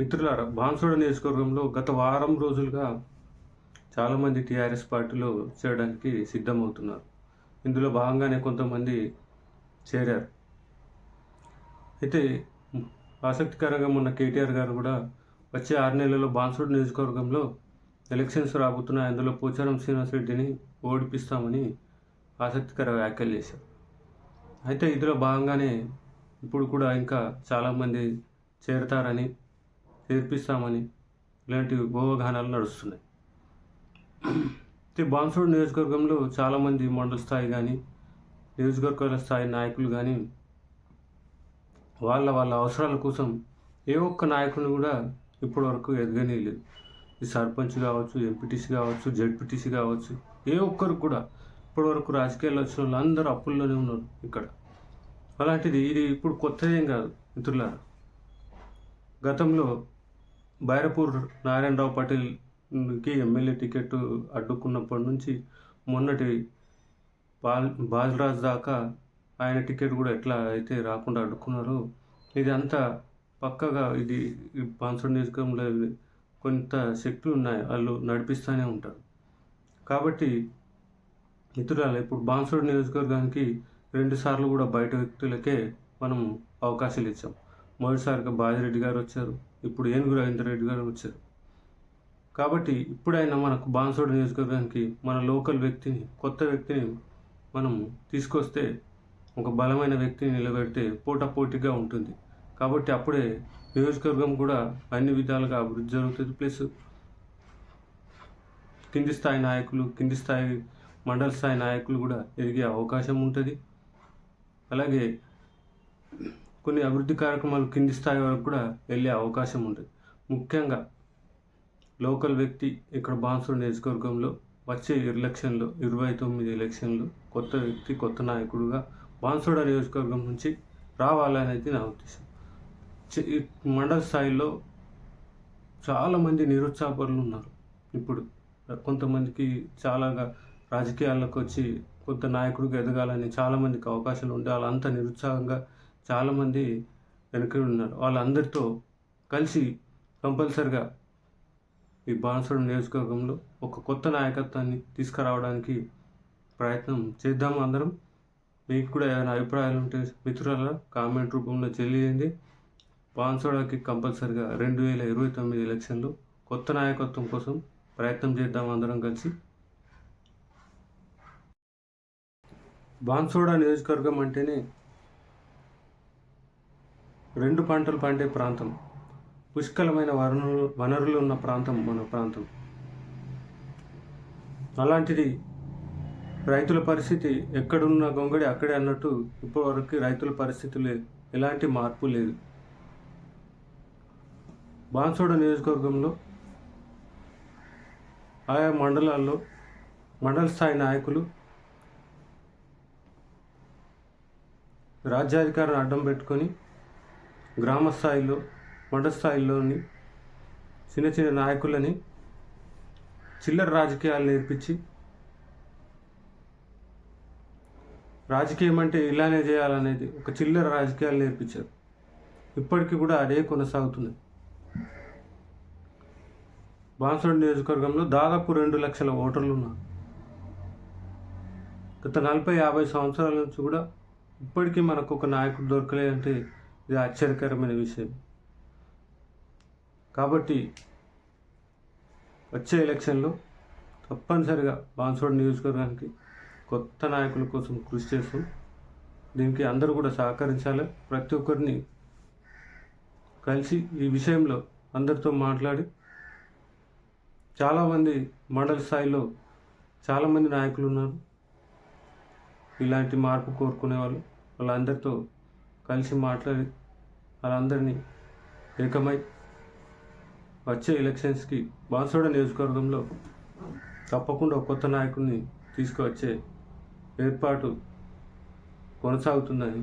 మిత్రులారా బాన్సుడ నియోజకవర్గంలో గత వారం రోజులుగా చాలామంది టీఆర్ఎస్ పార్టీలో చేరడానికి సిద్ధమవుతున్నారు. ఇందులో భాగంగానే కొంతమంది చేరారు. అయితే ఆసక్తికరంగా మొన్న కేటీఆర్ గారు కూడా వచ్చే ఆరు నెలల్లో బాన్సుడు నియోజకవర్గంలో ఎలక్షన్స్ రాబోతున్నాయి అందులో పోచారం శ్రీనివాస్ రెడ్డిని ఓడిపిస్తామని ఆసక్తికర వ్యాఖ్యలు చేశారు. అయితే ఇందులో భాగంగానే ఇప్పుడు కూడా ఇంకా చాలామంది చేరతారని నేర్పిస్తామని ఇలాంటి ఊహాగానాలు నడుస్తున్నాయి. అయితే బాన్సోడ్ నియోజకవర్గంలో చాలామంది మండల స్థాయి కానీ నియోజకవర్గాల స్థాయి నాయకులు కానీ వాళ్ళ వాళ్ళ అవసరాల కోసం ఏ ఒక్క నాయకుని కూడా ఇప్పటివరకు ఎదగనీయలేదు. ఈ సర్పంచ్ కావచ్చు ఎంపీటీసీ కావచ్చు జడ్పీటీసీ కావచ్చు ఏ ఒక్కరు కూడా ఇప్పటివరకు రాజకీయాల్లో వచ్చిన వాళ్ళు అందరూ అప్పుల్లోనే ఉన్నారు ఇక్కడ. అలాంటిది ఇది ఇప్పుడు కొత్తదేం కాదు మిత్రులారా. గతంలో బైరపూర్ నారాయణరావు పటేల్కి ఎమ్మెల్యే టికెట్ అడ్డుకున్నప్పటి నుంచి మొన్నటి బాల్ బాలరాజ్ దాకా ఆయన టికెట్ కూడా ఎట్లా అయితే రాకుండా అడ్డుకున్నారో ఇది అంతా పక్కగా ఇది ఈ నియోజకవర్గంలో కొంత శక్తులు ఉన్నాయి వాళ్ళు నడిపిస్తూనే ఉంటారు. కాబట్టి మిత్రులారా ఇప్పుడు బాన్సోడ్ నియోజకవర్గానికి రెండుసార్లు కూడా బయట వ్యక్తులకే మనం అవకాశాలు ఇచ్చాం. మొదటిసారిగా బాజిరెడ్డి గారు వచ్చారు. ఇప్పుడు ఏనుగు రవీంద్ర రెడ్డి గారు వచ్చారు. కాబట్టి ఇప్పుడైనా మనకు బాన్సోడ్ నియోజకవర్గానికి మన లోకల్ వ్యక్తిని కొత్త వ్యక్తిని మనం తీసుకొస్తే ఒక బలమైన వ్యక్తిని నిలబెడితే పోటాపోటీగా ఉంటుంది. కాబట్టి అప్పుడే నియోజకవర్గం కూడా అన్ని విధాలుగా అభివృద్ధి జరుగుతుంది. ప్లస్ కింది స్థాయి నాయకులు కింది స్థాయి మండల స్థాయి నాయకులు కూడా ఎదిగే అవకాశం ఉంటుంది. అలాగే కొన్ని అభివృద్ధి కార్యక్రమాలు కింది స్థాయి వరకు కూడా వెళ్ళే అవకాశం ఉంది. ముఖ్యంగా లోకల్ వ్యక్తి ఇక్కడ బాన్సూర్ నియోజకవర్గంలో వచ్చే ఎలక్షన్లో ఇరవై తొమ్మిది ఎలక్షన్లో కొత్త వ్యక్తి కొత్త నాయకుడుగా బాన్సోడ నియోజకవర్గం నుంచి రావాలనేది నా ఉద్దేశం. మండల స్థాయిలో చాలామంది నిరుత్సాహపరులు ఉన్నారు. ఇప్పుడు కొంతమందికి చాలాగా రాజకీయాల్లోకి వచ్చి కొంత నాయకుడికి ఎదగాలని చాలామందికి అవకాశాలు ఉంటే వాళ్ళంతా నిరుత్సాహంగా చాలామంది వెనక ఉన్నారు. వాళ్ళందరితో కలిసి కంపల్సరిగా ఈ బాన్సోడ్ నియోజకవర్గంలో ఒక కొత్త నాయకత్వాన్ని తీసుకురావడానికి ప్రయత్నం చేద్దాం అందరం. మీకు కూడా ఏమైనా అభిప్రాయాలు ఉంటే మిత్రుల కామెంట్ రూపంలో తెలియజేయండి. బాన్సోడాకి కంపల్సరిగా రెండు వేల ఇరవై తొమ్మిది ఎలక్షన్లో కొత్త నాయకత్వం కోసం ప్రయత్నం చేద్దాం అందరం కలిసి. బాన్సోడా నియోజకవర్గం అంటేనే రెండు పంటలు పండే ప్రాంతం. పుష్కలమైన వనరులు వనరులు ఉన్న ప్రాంతం మన ప్రాంతం. అలాంటిది రైతుల పరిస్థితి ఎక్కడున్న గొంగడి అక్కడే అన్నట్టు ఇప్పటివరకు రైతుల పరిస్థితులు ఎలాంటి మార్పు లేదు. బాన్సోడ నియోజకవర్గంలో ఆయా మండలాల్లో మండల స్థాయి నాయకులు రాజ్యాధికారాన్ని అడ్డం పెట్టుకొని గ్రామ స్థాయిలో మండల స్థాయిలోని చిన్న చిన్న నాయకులని చిల్లర రాజకీయాలు నేర్పించి రాజకీయం అంటే ఇలానే చేయాలనేది ఒక చిల్లర రాజకీయాలు నేర్పించారు. ఇప్పటికీ కూడా అదే కొనసాగుతుంది. బాన్సోడ్ నియోజకవర్గంలో దాదాపు రెండు లక్షల ఓటర్లు ఉన్నారు గత నలభై యాభై సంవత్సరాల నుంచి కూడా ఇప్పటికీ మనకు ఒక నాయకుడు దొరకలేదంటే ఇది ఆశ్చర్యకరమైన విషయం. కాబట్టి వచ్చే ఎలక్షన్లో తప్పనిసరిగా బాన్సోడ్ నియోజకవర్గానికి కొత్త నాయకుల కోసం కృషి చేస్తాం. దీనికి అందరూ కూడా సహకరించాలి. ప్రతి ఒక్కరిని కలిసి ఈ విషయంలో అందరితో మాట్లాడి చాలామంది మండల స్థాయిలో చాలామంది నాయకులు ఉన్నారు. ఇలాంటి మార్పు కోరుకునే వాళ్ళు వాళ్ళందరితో కలిసి మాట్లాడి వాళ్ళందరినీ ఏకమై వచ్చే ఎలక్షన్స్కి బాన్సోడ నియోజకవర్గంలో తప్పకుండా కొత్త నాయకుడిని తీసుకువచ్చే ఏర్పాటు కొనసాగుతుందని